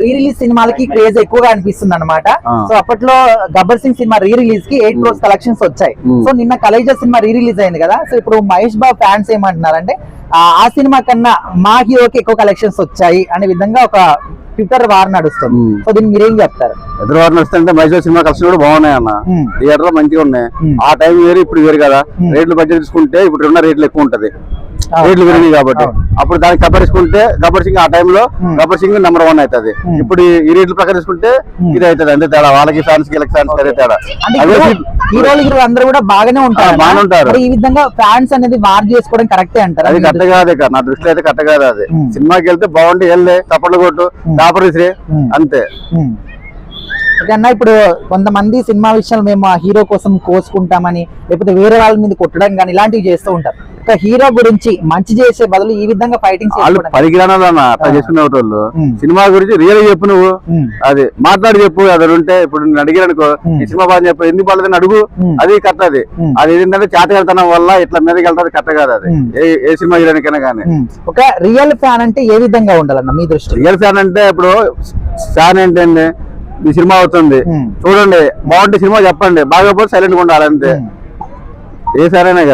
Re release సినిమాలకి craze ఎక్కువగా అనిపిస్తుంది అనమాట. సో అప్పట్లో గబ్బర్ సింగ్ సినిమా రీ రిలీజ్కి ఎయిట్ క్రోస్ కలెక్షన్స్ వచ్చాయి. సో నిన్న కలేజా సినిమా రీ రిలీజ్ అయింది కదా సో ఇప్పుడు మహేష్ బాబు ఫ్యాన్స్ ఏమంటున్నారంటే ఆ ఆ సినిమా కన్నా మా హీరోకి ఎక్కువ కలెక్షన్స్ వచ్చాయి అనే విధంగా ఒక ట్విట్టర్ వార్ నడుస్తుంది. సో దీన్ని మీరేం చెప్తారు ఎదురు వారు నడుస్తుంటే మైసూర్ సినిమా కలిసి కూడా బాగున్నాయి అన్న. థియేటర్లో మంచిగా ఉన్నాయి. ఆ టైం వేరు ఇప్పుడు వేరు కదా. రేట్లు బడ్జెట్ తీసుకుంటే ఇప్పుడు ఉన్న రేట్లు ఎక్కువ ఉంటది. రేట్లు పెరిగినాయి కాబట్టి. అప్పుడు దానికి కబడ్డించుకుంటే గబ్బర్ సింగ్ ఆ టైంలో. గబ్బర్ సింగ్ నెంబర్ వన్ అవుతుంది. ఇప్పుడు ఈ రేట్ల ప్రకారం తీసుకుంటే. ఇది అవుతుంది అంతే తేడా వాళ్ళకి ఫ్యాన్స్ వీళ్ళకి ఫ్యాన్స్ అదే తేడా హీరోలు అందరూ కూడా బాగానే ఉంటారు బాగానే ఉంటారు. ఈ విధంగా ఫ్యాన్స్ అనేది వార్ చేసుకోవడం కరెక్టే అంటారు అది కరెక్ట్ కాదే నా దృష్టిలో అయితే కరెక్ట్ కాదు అది. సినిమాకి వెళ్తే బాగుండి వెళ్ళే తప్పట్లు కొట్టు మ్మ్. దాపరు విసిరి మ్మ్. అంతే అన్న ఇప్పుడు కొంతమంది సినిమా విషయాలు మేము ఆ హీరో కోసం కోసుకుంటామని లేకపోతే వేరే వాళ్ళ మీద కొట్టడం కానీ ఇలాంటివి చేస్తూ ఉంటారు ఒక హీరో గురించి మంచి చేసే బదులు ఈ విధంగా ఫైటింగ్ వాళ్ళు అట్లా మ్మ్. సినిమా గురించి రియల్ చెప్పు నువ్వు. అది మాట్లాడి చెప్పు అది ఉంటే ఇప్పుడు నేను అడిగాను అనుకో మ్మ్. ఈ సినిమా బాగా చెప్పు ఎందుకు బాగాలేదని అడుగు. అది కరెక్ట్ అది. అది ఏంటంటే చేతగలుగుతనం వల్ల ఇట్లా మీదకి వెళ్తాది కరెక్ట్ కాదు అది. ఏ ఏ సినిమా హీరోనికైనా కానీ ఒక రియల్ ఫ్యాన్ అంటే ఏ విధంగా ఉండాలన్న మీ దృష్టిలో? రియల్ ఫ్యాన్ అంటే ఇప్పుడు ఫ్యాన్ ఏంటండి ఈ సినిమా అవుతుంది. చూడండి బాగుంటే సినిమా చెప్పండి. బాగోపోతే సైలెంట్గా ఉండాలి అంతే. ఉమ్. ఏ కానీ.